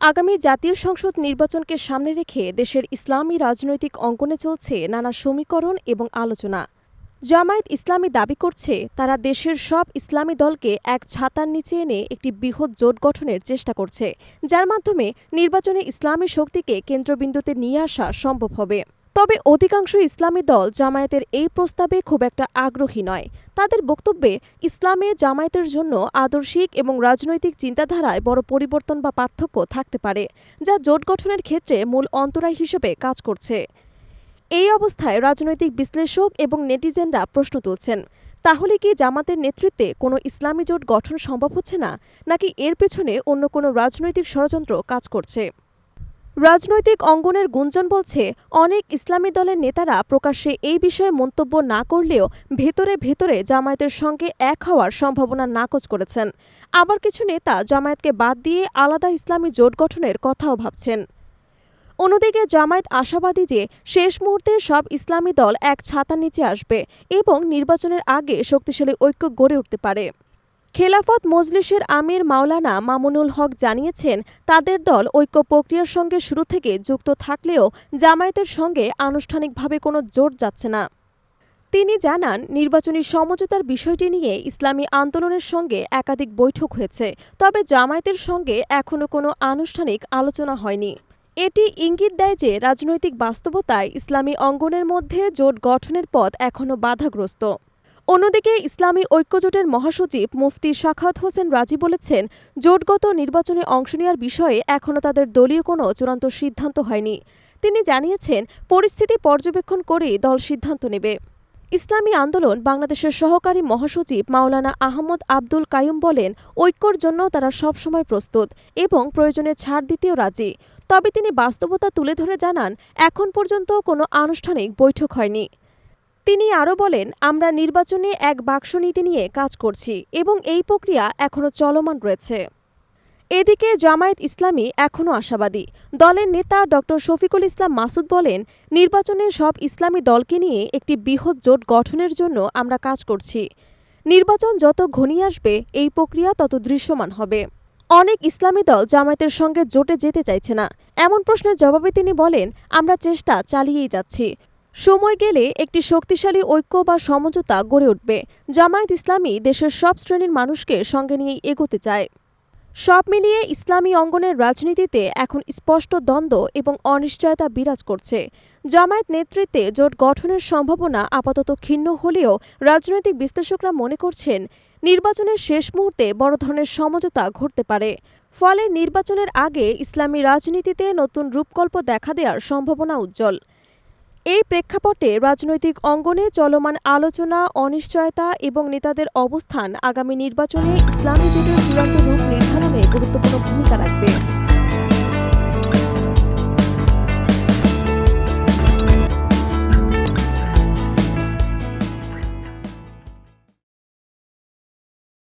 আগামী জাতীয় সংসদ নির্বাচনকে সামনে রেখে দেশের ইসলামী রাজনৈতিক অঙ্গনে চলছে নানা সমীকরণ এবং আলোচনা। জামায়াত ইসলামী দাবি করছে, তারা দেশের সব ইসলামী দলকে এক ছাতার নিচে এনে একটি বৃহৎ জোট গঠনের চেষ্টা করছে, যার মাধ্যমে নির্বাচনে ইসলামী শক্তিকে কেন্দ্রবিন্দুতে নিয়ে আসা সম্ভব হবে। তবে অধিকাংশ ইসলামী দল জামায়াতের এই প্রস্তাবে খুব একটা আগ্রহী নয়। তাদের বক্তব্যে ইসলামে জামায়াতের জন্য আদর্শিক এবং রাজনৈতিক চিন্তাধারায় বড় পরিবর্তন বা পার্থক্য থাকতে পারে, যা জোট গঠনের ক্ষেত্রে মূল অন্তরায় হিসেবে কাজ করছে। এই অবস্থায় রাজনৈতিক বিশ্লেষক এবং নেটিজেনরা প্রশ্ন তুলছেন, তাহলে কি জামাতের নেতৃত্বে কোনো ইসলামী জোট গঠন সম্ভব হচ্ছে না, নাকি এর পেছনে অন্য কোনো রাজনৈতিক ষড়যন্ত্র কাজ করছে? রাজনৈতিক অঙ্গনের গুঞ্জন বলছে, অনেক ইসলামী দলের নেতারা প্রকাশ্যে এই বিষয়ে মন্তব্য না করলেও ভেতরে ভেতরে জামায়াতের সঙ্গে এক হওয়ার সম্ভাবনা নাকচ করেছেন। আবার কিছু নেতা জামায়াতকে বাদ দিয়ে আলাদা ইসলামী জোট গঠনের কথাও ভাবছেন। অন্যদিকে জামায়াত আশাবাদী যে শেষ মুহূর্তে সব ইসলামী দল এক ছাতার নিচে আসবে এবং নির্বাচনের আগে শক্তিশালী ঐক্য গড়ে উঠতে পারে। খেলাফত মজলিসের আমির মাওলানা মামুনুল হক জানিয়েছেন, তাদের দল ঐক্য প্রক্রিয়ার সঙ্গে শুরু থেকে যুক্ত থাকলেও জামায়াতের সঙ্গে আনুষ্ঠানিকভাবে কোনো জোট যাচ্ছে না। তিনি জানান, নির্বাচনী সমঝোতার বিষয়টি নিয়ে ইসলামী আন্দোলনের সঙ্গে একাধিক বৈঠক হয়েছে, তবে জামায়াতের সঙ্গে এখনও কোনো আনুষ্ঠানিক আলোচনা হয়নি। এটি ইঙ্গিত দেয় যে রাজনৈতিক বাস্তবতায় ইসলামী অঙ্গনের মধ্যে জোট গঠনের পথ এখনও বাধাগ্রস্ত। অন্যদিকে ইসলামী ঐক্যজোটের মহাসচিব মুফতি শাখাত হোসেন রাজি বলেছেন, জোটগত নির্বাচনে অংশ নেওয়ার বিষয়ে এখনও তাদের দলীয় কোনো চূড়ান্ত সিদ্ধান্ত হয়নি। তিনি জানিয়েছেন, পরিস্থিতি পর্যবেক্ষণ করেই দল সিদ্ধান্ত নেবে। ইসলামী আন্দোলন বাংলাদেশের সহকারী মহাসচিব মাওলানা আহমদ আব্দুল কায়ুম বলেন, ঐক্যর জন্য তারা সবসময় প্রস্তুত এবং প্রয়োজনে ছাড় দিতেও রাজি। তবে তিনি বাস্তবতা তুলে ধরে জানান, এখন পর্যন্ত কোনো আনুষ্ঠানিক বৈঠক হয়নি। তিনি আরও বলেন, আমরা নির্বাচনে এক বাক্স নীতি নিয়ে কাজ করছি এবং এই প্রক্রিয়া এখনও চলমান রয়েছে। এদিকে জামায়াত ইসলামী এখনও আশাবাদী। দলের নেতা ড. শফিকুল ইসলাম মাসুদ বলেন, নির্বাচনে সব ইসলামী দলকে নিয়ে একটি বৃহৎ জোট গঠনের জন্য আমরা কাজ করছি। নির্বাচন যত ঘনিয়ে আসবে, এই প্রক্রিয়া তত দৃশ্যমান হবে। অনেক ইসলামী দল জামায়াতের সঙ্গে জোটে যেতে চাইছে না। এমন প্রশ্নের জবাবে তিনি বলেন, আমরা চেষ্টা চালিয়েই যাচ্ছি। সময় গেলে একটি শক্তিশালী ঐক্য বা সমঝোতা গড়ে উঠবে। জামায়াত ইসলামী দেশের সব শ্রেণির মানুষকে সঙ্গে নিয়েই এগোতে চায়। সব মিলিয়ে ইসলামী অঙ্গনের রাজনীতিতে এখন স্পষ্ট দ্বন্দ্ব এবং অনিশ্চয়তা বিরাজ করছে। জামায়াত নেতৃত্বে জোট গঠনের সম্ভাবনা আপাতত ক্ষীণ হলেও রাজনৈতিক বিশ্লেষকরা মনে করছেন, নির্বাচনের শেষ মুহূর্তে বড় ধরনের সমঝোতা ঘটতে পারে। ফলে নির্বাচনের আগে ইসলামী রাজনীতিতে নতুন রূপকল্প দেখা দেওয়ার সম্ভাবনা উজ্জ্বল। এই প্রেক্ষাপটে রাজনৈতিক অঙ্গনে চলমান আলোচনা, অনিশ্চয়তা এবং নেতাদের অবস্থান আগামী নির্বাচনে ইসলামী জোটের চূড়ান্ত রূপ